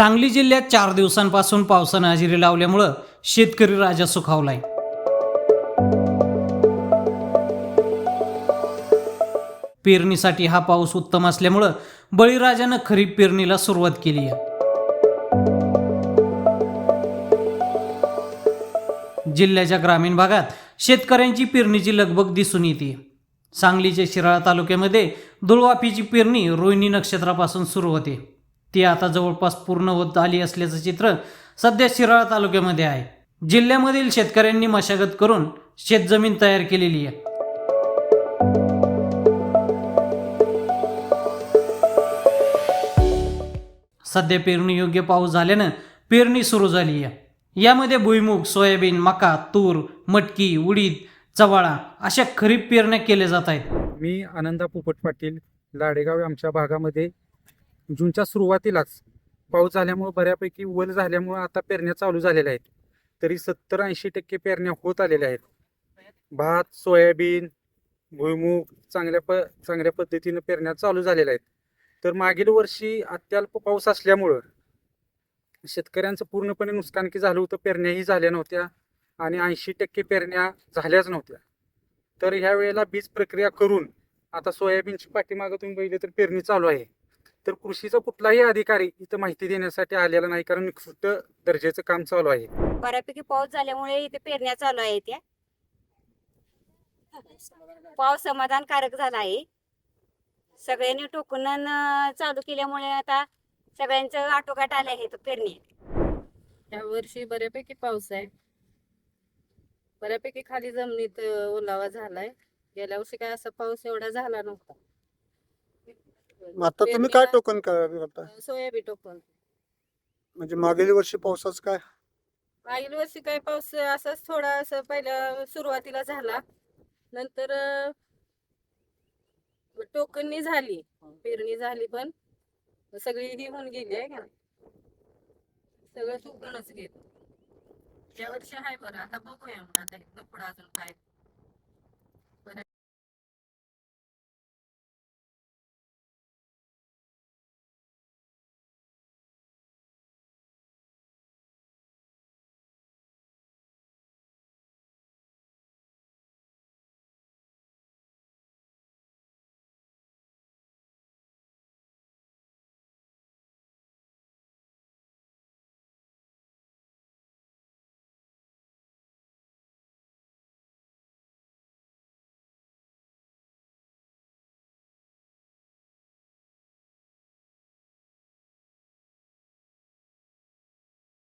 सांगली जिल्ह्यात चार दिवसांपासून पावसानं हजेरी लावल्यामुळं शेतकरी राजा सुखावलाय. पेरणीसाठी हा पाऊस उत्तम असल्यामुळं बळीराजानं खरीप पेरणीला सुरुवात केली आहे. जिल्ह्याच्या ग्रामीण भागात शेतकऱ्यांची पेरणीची लगबग दिसून येते. सांगलीच्या शिराळा तालुक्यामध्ये दुळवाफीची पेरणी रोहिणी नक्षत्रापासून सुरू होते. ती आता जवळपास पूर्ण होत आली असल्याचं चित्र सध्या शिराळा तालुक्यामध्ये आहे. जिल्ह्यामधील शेतकऱ्यांनी मशागत करून शेतजमीन तयार केलेली आहे. सध्या पेरणी योग्य पाऊस झाल्यानं पेरणी सुरू झाली आहे. यामध्ये भुईमूग सोयाबीन मका तूर मटकी उडीद चवाळा अशा खरीप पेरण्या केल्या जात आहेत. मी आनंदा पोपट पाटील लाडेगाव आमच्या भागामध्ये जूनच्या सुरुवातीलाच पाऊस झाल्यामुळं बऱ्यापैकी वल झाल्यामुळं आता पेरण्या चालू झालेल्या आहेत. तरी सत्तर ऐंशी टक्के पेरण्या होत आलेल्या आहेत. भात सोयाबीन भुईमूग चांगल्या प चांगल्या पद्धतीनं पेरण्या चालू झालेल्या आहेत. तर मागील वर्षी अत्यल्प पाऊस असल्यामुळं शेतकऱ्यांचं पूर्णपणे नुकसानकी झालं होतं पेरण्याही झाल्या नव्हत्या आणि ऐंशी टक्के पेरण्या झाल्याच नव्हत्या. तर ह्या वेळेला बीज प्रक्रिया करून आता सोयाबीनची पाठीमागं तुम्ही बघितलं तर पेरणी चालू आहे. तर कृषीचा कुठलाही अधिकारी इथं माहिती देण्यासाठी आलेला नाही कारण निकृष्ट दर्जाचं काम चालू आहे. बऱ्यापैकी पाऊस झाल्यामुळे इथे पेरण्या चालू आहेत त्या पाऊस समाधानकारक झाला आहे. सगळ्यांनी टोकून चालू केल्यामुळे आता सगळ्यांचं आटोकाट आले आहे पेरणी. या वर्षी बऱ्यापैकी पाऊस आहे. बऱ्यापैकी खाली जमिनीत ओलावा झालाय. गेल्या वर्षी काय असा पाऊस एवढा झाला नव्हता. मग आता तुम्ही काय पेरणीला, टोकन करता अ, सोयाबीन टोकन. म्हणजे मागील वर्षी पावसाचं काय? मागील वर्षी काय पाऊस असाच थोडा असं पहिल्या सुरुवातीला झाला. नंतर अ, टोकननी झाली पेरणी झाली पण. सगळी ही होऊन गेली आहे का? सगळं टोकनच गेलं. या वर्षी आहे बरं. आता बघूया मग आता इथनं पुढं अजून काय